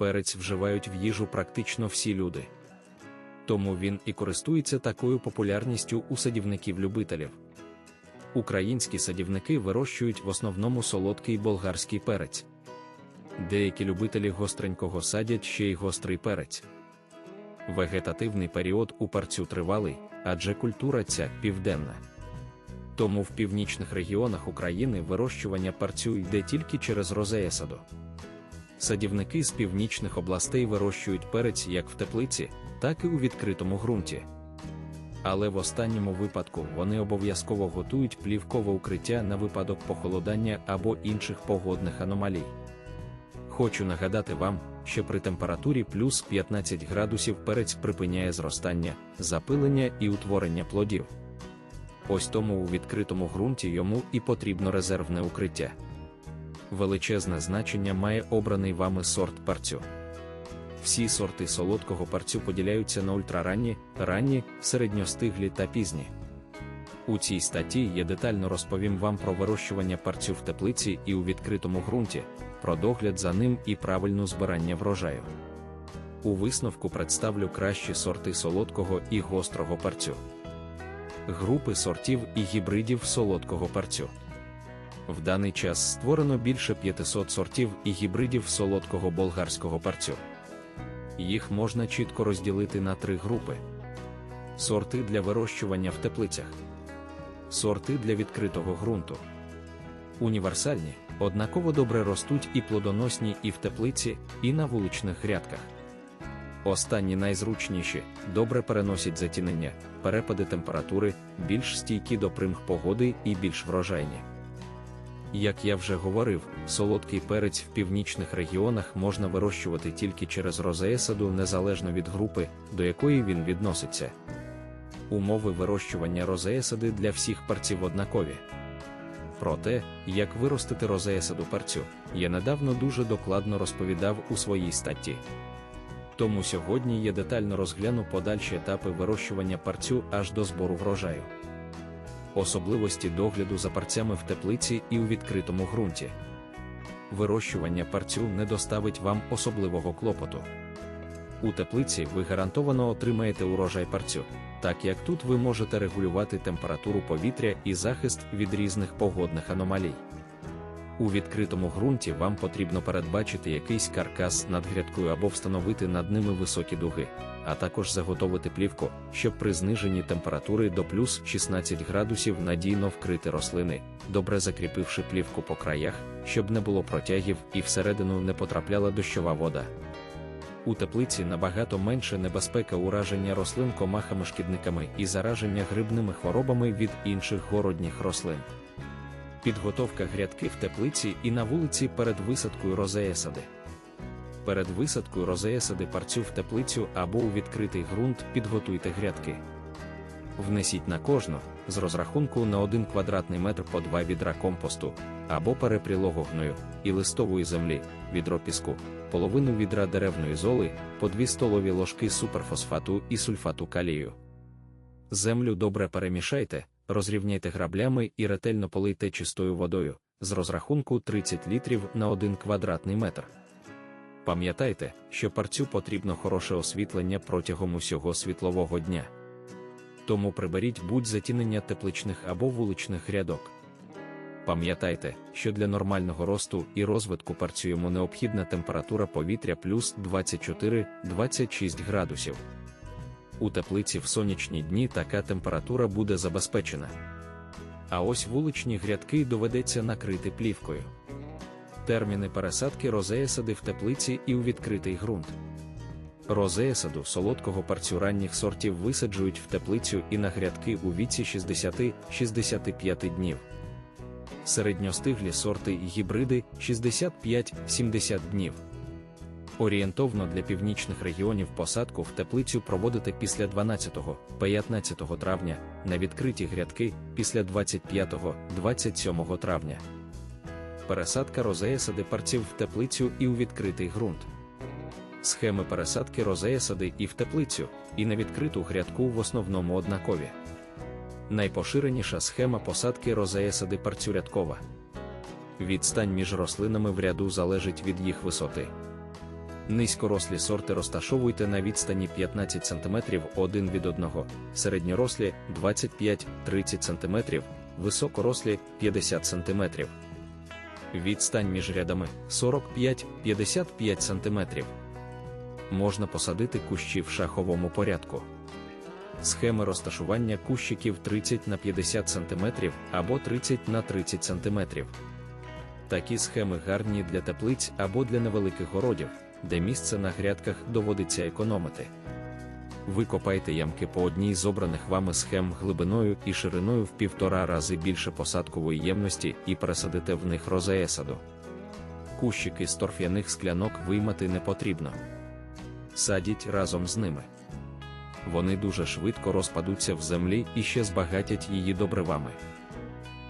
перець вживають в їжу практично всі люди. Тому він і користується такою популярністю у садівників-любителів. Українські садівники вирощують в основному солодкий болгарський перець. Деякі любителі гостренького садять ще й гострий перець. Вегетативний період у парцю тривалий, адже культура ця південна. Тому в північних регіонах України вирощування парцю йде тільки через розеясаду. Садівники з північних областей вирощують перець як в теплиці, так і у відкритому ґрунті. Але в останньому випадку вони обов'язково готують плівкове укриття на випадок похолодання або інших погодних аномалій. Хочу нагадати вам, що при температурі плюс 15 градусів перець припиняє зростання, запилення і утворення плодів. Ось тому у відкритому ґрунті йому і потрібно резервне укриття. Величезне значення має обраний вами сорт парцю. Всі сорти солодкого парцю поділяються на ультраранні, ранні, середньостиглі та пізні. У цій статті я детально розповім вам про вирощування парцю в теплиці і у відкритому ґрунті, про догляд за ним і правильне збирання врожаю. У висновку представлю кращі сорти солодкого і гострого парцю, групи сортів і гібридів солодкого парцю. В даний час створено більше 500 сортів і гібридів солодкого болгарського парцю. Їх можна чітко розділити на три групи: сорти для вирощування в теплицях, сорти для відкритого ґрунту. Універсальні, однаково добре ростуть і плодоносні і в теплиці, і на вуличних грядках. Останні найзручніші, добре переносять затінення, перепади температури, більш стійкі до примх погоди і більш врожайні. Як я вже говорив, солодкий перець в північних регіонах можна вирощувати тільки через розеесаду незалежно від групи, до якої він відноситься. Умови вирощування розеесади для всіх парців однакові. Про те, як виростити розеесаду парцю, я недавно дуже докладно розповідав у своїй статті. Тому сьогодні я детально розгляну подальші етапи вирощування парцю аж до збору врожаю особливості догляду за парцями в теплиці і у відкритому ґрунті. Вирощування парцю не доставить вам особливого клопоту. У теплиці ви гарантовано отримаєте урожай парцю, так як тут ви можете регулювати температуру повітря і захист від різних погодних аномалій. У відкритому ґрунті вам потрібно передбачити якийсь каркас над грядкою або встановити над ними високі дуги, а також заготовити плівку, щоб при зниженні температури до плюс 16 градусів надійно вкрити рослини, добре закріпивши плівку по краях, щоб не було протягів і всередину не потрапляла дощова вода. У теплиці набагато менше небезпека ураження рослин комахами-шкідниками і зараження грибними хворобами від інших городніх рослин. Підготовка грядки в теплиці і на вулиці перед висадкою розеясади. Перед висадкою розеясади парцю в теплицю або у відкритий ґрунт підготуйте грядки. Внесіть на кожну з розрахунку на 1 квадратний метр по 2 відра компосту або перепрілого гною і листової землі, відро піску, половину відра деревної золи, по 2 столові ложки суперфосфату і сульфату калію. Землю добре перемішайте, розрівняйте граблями і ретельно полийте чистою водою з розрахунку 30 літрів на 1 квадратний метр. Пам'ятайте, що парцю потрібно хороше освітлення протягом усього світлового дня. Тому приберіть будь-затінення тепличних або вуличних грядок. Пам'ятайте, що для нормального росту і розвитку парцю йому необхідна температура повітря плюс 24-26 градусів. У теплиці в сонячні дні така температура буде забезпечена. А ось вуличні грядки доведеться накрити плівкою. Терміни пересадки розеясади в теплиці і у відкритий ґрунт. Розеясаду солодкого парцю ранніх сортів висаджують в теплицю і на грядки у віці 60-65 днів. Середньостиглі сорти і гібриди 65-70 днів. Орієнтовно для північних регіонів посадку в теплицю проводити після 12-15 травня, на відкриті грядки після 25-27 травня. Пересадка розеясади парців в теплицю і у відкритий ґрунт. Схеми пересадки розеясади і в теплицю, і на відкриту грядку в основному однакові. Найпоширеніша схема посадки розеясади парцюрядкова. Відстань між рослинами в ряду залежить від їх висоти. Низькорослі сорти розташовуйте на відстані 15 см один від одного, середньорослі 25-30 см, високорослі 50 см. Відстань між рядами 45-55 см. Можна посадити кущі в шаховому порядку. Схеми розташування кущиків 30 на 50 см або 30 на 30 см. Такі схеми гарні для теплиць або для невеликих городів, де місце на грядках доводиться економити. Викопайте ямки по одній з обраних вами схем глибиною і шириною в півтора рази більше посадкової ємності і пересадите в них розеесаду. Кущики з торф'яних склянок виймати не потрібно. Садіть разом з ними. Вони дуже швидко розпадуться в землі і ще збагатять її добривами.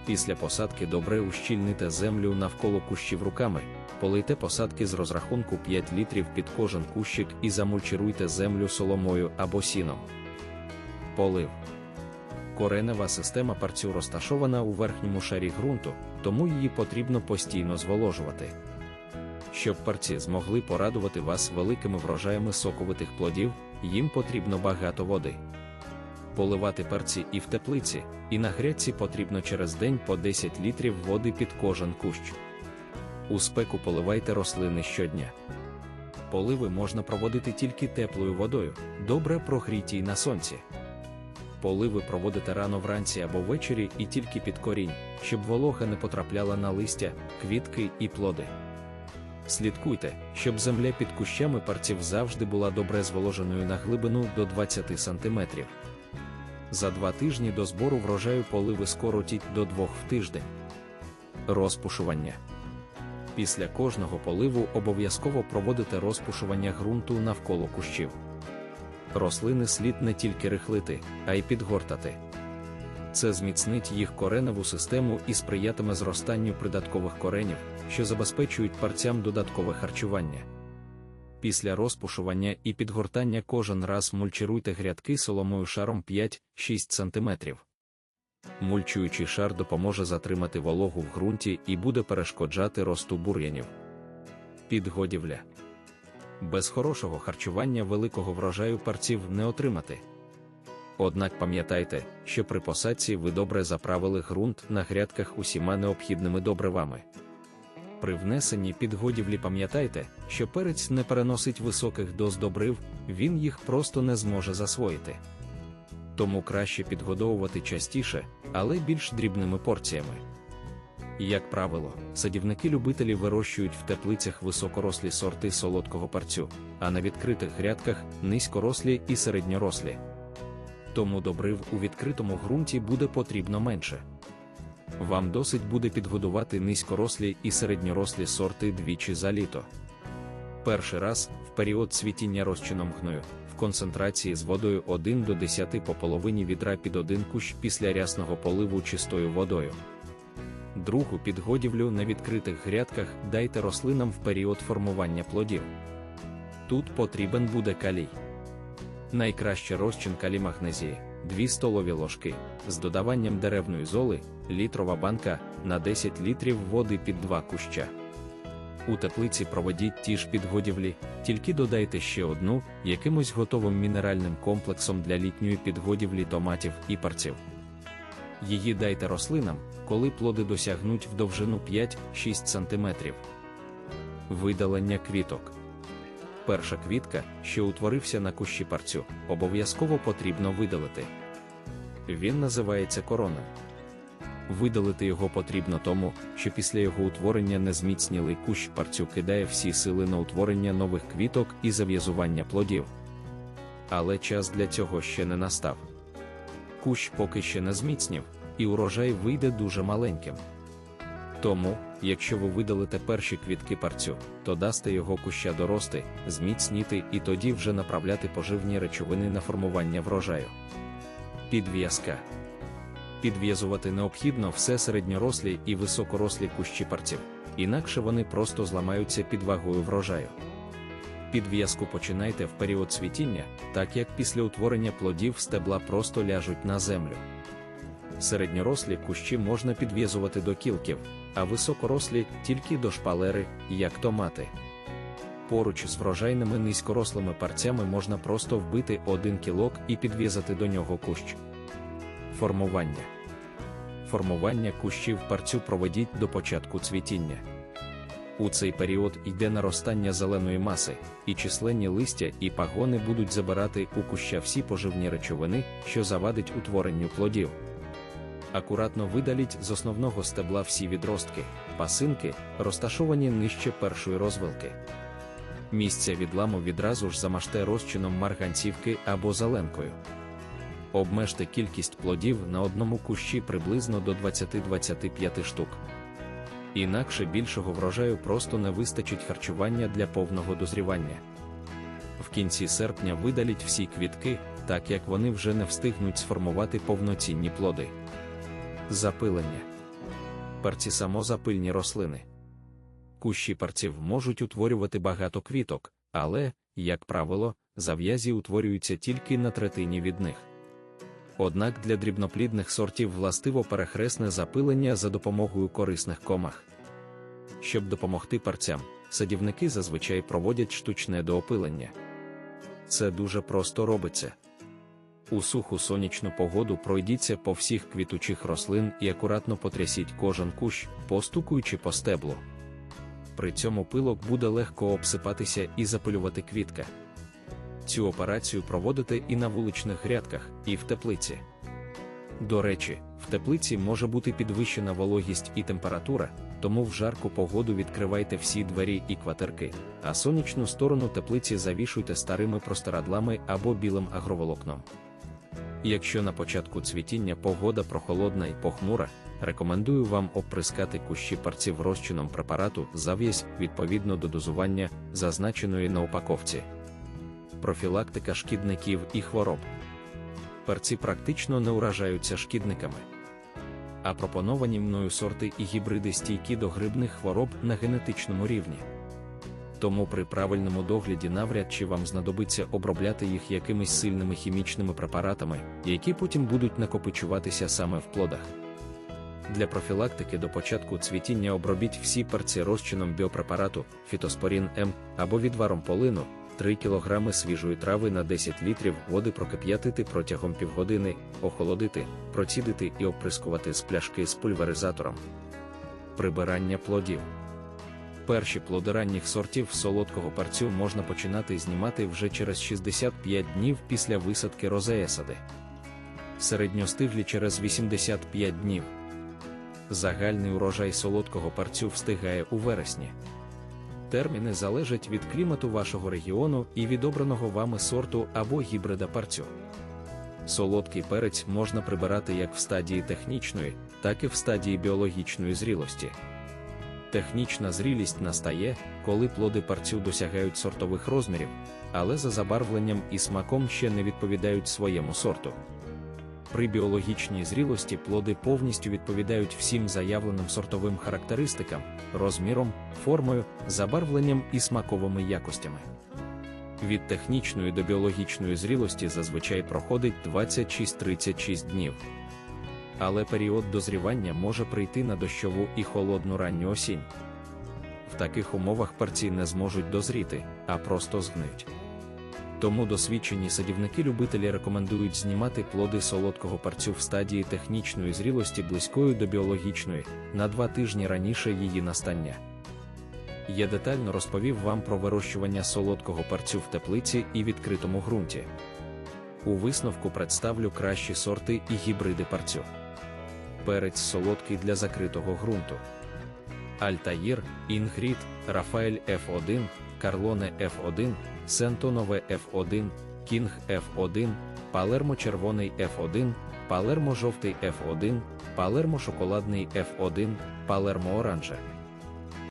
Після посадки добре ущільните землю навколо кущів руками, полийте посадки з розрахунку 5 літрів під кожен кущик і замульчируйте землю соломою або сіном. Полив. Коренева система парцю розташована у верхньому шарі ґрунту, тому її потрібно постійно зволожувати. Щоб парці змогли порадувати вас великими врожаями соковитих плодів, їм потрібно багато води. Поливати перці і в теплиці, і на грядці потрібно через день по 10 літрів води під кожен кущ. У спеку поливайте рослини щодня. Поливи можна проводити тільки теплою водою, добре прогрітій на сонці. Поливи проводите рано вранці або ввечері і тільки під корінь, щоб волога не потрапляла на листя, квітки і плоди. Слідкуйте, щоб земля під кущами парців завжди була добре зволоженою на глибину до 20 см. За два тижні до збору врожаю поливи скоротіть до двох в тиждень. Розпушування. Після кожного поливу обов'язково проводите розпушування ґрунту навколо кущів. Рослини слід не тільки рихлити, а й підгортати. Це зміцнить їх кореневу систему і сприятиме зростанню придаткових коренів, що забезпечують парцям додаткове харчування. Після розпушування і підгортання кожен раз мульчируйте грядки соломою шаром 5-6 см. Мульчуючий шар допоможе затримати вологу в ґрунті і буде перешкоджати росту бур'янів. Підгодівля. Без хорошого харчування великого врожаю парців не отримати. Однак пам'ятайте, що при посадці ви добре заправили ґрунт на грядках усіма необхідними добривами. При внесенні підгодівлі пам'ятайте, що перець не переносить високих доз добрив, він їх просто не зможе засвоїти. Тому краще підгодовувати частіше, але більш дрібними порціями. Як правило, садівники-любителі вирощують в теплицях високорослі сорти солодкого парцю, а на відкритих грядках низькорослі і середньорослі. Тому добрив у відкритому ґрунті буде потрібно менше. Вам досить буде підгодувати низькорослі і середньорослі сорти двічі за літо. Перший раз в період цвітіння розчином гною, в концентрації з водою 1 до 10 по половині відра під один кущ після рясного поливу чистою водою. Другу підгодівлю на відкритих грядках дайте рослинам в період формування плодів. Тут потрібен буде калій. Найкраще розчин калій магнезії 2 столові ложки з додаванням деревної золи, літрова банка на 10 літрів води під 2 куща. У теплиці проведіть ті ж підгодівлі, тільки додайте ще одну якимось готовим мінеральним комплексом для літньої підгодівлі томатів і парців. Її дайте рослинам, коли плоди досягнуть в довжину 5-6 см. Видалення квіток. Перша квітка, що утворився на кущі парцю, обов'язково потрібно видалити. Він називається короною. Видалити його потрібно тому, що після його утворення незміцнілий кущ парцю кидає всі сили на утворення нових квіток і зав'язування плодів. Але час для цього ще не настав. Кущ поки ще не зміцнів, і урожай вийде дуже маленьким. Тому, якщо ви видалите перші квітки парцю, то дасте його куща дорости, зміцніти і тоді вже направляти поживні речовини на формування врожаю. Підв'язка Підв'язувати необхідно все середньорослі і високорослі кущі парців, інакше вони просто зламаються під вагою врожаю. Підв'язку починайте в період цвітіння, так як після утворення плодів стебла просто ляжуть на землю. Середньорослі кущі можна підв'язувати до кілків, а високорослі тільки до шпалери, як томати. Поруч з врожайними низькорослими парцями можна просто вбити один кілок і підв'язати до нього кущ. Формування Формування кущів парцю проведіть до початку цвітіння. У цей період йде наростання зеленої маси, і численні листя і пагони будуть забирати у куща всі поживні речовини, що завадить утворенню плодів. Акуратно видаліть з основного стебла всі відростки, пасинки, розташовані нижче першої розвилки. Місця відламу відразу ж замажте розчином марганцівки або зеленкою. Обмежте кількість плодів на одному кущі приблизно до 20-25 штук. Інакше більшого врожаю просто не вистачить харчування для повного дозрівання. В кінці серпня видаліть всі квітки, так як вони вже не встигнуть сформувати повноцінні плоди. Запилення Парці самозапильні рослини. Кущі парців можуть утворювати багато квіток, але, як правило, зав'язі утворюються тільки на третині від них. Однак для дрібноплідних сортів властиво перехресне запилення за допомогою корисних комах. Щоб допомогти парцям, садівники зазвичай проводять штучне доопилення. Це дуже просто робиться. У суху сонячну погоду пройдіться по всіх квітучих рослин і акуратно потрясіть кожен кущ, постукуючи по стеблу. При цьому пилок буде легко обсипатися і запилювати квітка. Цю операцію проводите і на вуличних грядках, і в теплиці. До речі, в теплиці може бути підвищена вологість і температура, тому в жарку погоду відкривайте всі двері і кватерки, а сонячну сторону теплиці завішуйте старими простирадлами або білим агроволокном. Якщо на початку цвітіння погода прохолодна і похмура, рекомендую вам оприскати кущі парців розчином препарату зав'язь відповідно до дозування, зазначеної на упаковці. Профілактика шкідників і хвороб. Перці практично не уражаються шкідниками. А пропоновані мною сорти і гібриди стійкі до грибних хвороб на генетичному рівні. Тому при правильному догляді навряд чи вам знадобиться обробляти їх якимись сильними хімічними препаратами, які потім будуть накопичуватися саме в плодах. Для профілактики до початку цвітіння обробіть всі перці розчином біопрепарату, фітоспорін М або відваром полину, 3 кг свіжої трави на 10 літрів води прокип'ятити протягом півгодини, охолодити, процідити і оприскувати з пляшки з пульверизатором. Прибирання плодів. Перші плоди ранніх сортів солодкого парцю можна починати знімати вже через 65 днів після висадки розеесади. Середньостиглі через 85 днів. Загальний урожай солодкого парцю встигає у вересні. Терміни залежать від клімату вашого регіону і від обраного вами сорту або гібрида парцю. Солодкий перець можна прибирати як в стадії технічної, так і в стадії біологічної зрілості. Технічна зрілість настає, коли плоди парцю досягають сортових розмірів, але за забарвленням і смаком ще не відповідають своєму сорту. При біологічній зрілості плоди повністю відповідають всім заявленим сортовим характеристикам, розміром, формою, забарвленням і смаковими якостями. Від технічної до біологічної зрілості зазвичай проходить 26-36 днів. Але період дозрівання може прийти на дощову і холодну ранню осінь. В таких умовах парці не зможуть дозріти, а просто згниють. Тому досвідчені садівники-любителі рекомендують знімати плоди солодкого парцю в стадії технічної зрілості близькою до біологічної на два тижні раніше її настання. Я детально розповів вам про вирощування солодкого парцю в теплиці і відкритому ґрунті. У висновку представлю кращі сорти і гібриди парцю. Перець солодкий для закритого ґрунту. Альтаїр, Інгрід, Рафаель F1, Карлоне F1, Сентонове F1, Кінг F1, Палермо червоний F1, Палермо жовтий F1, Палермо шоколадний F1, Палермо оранже.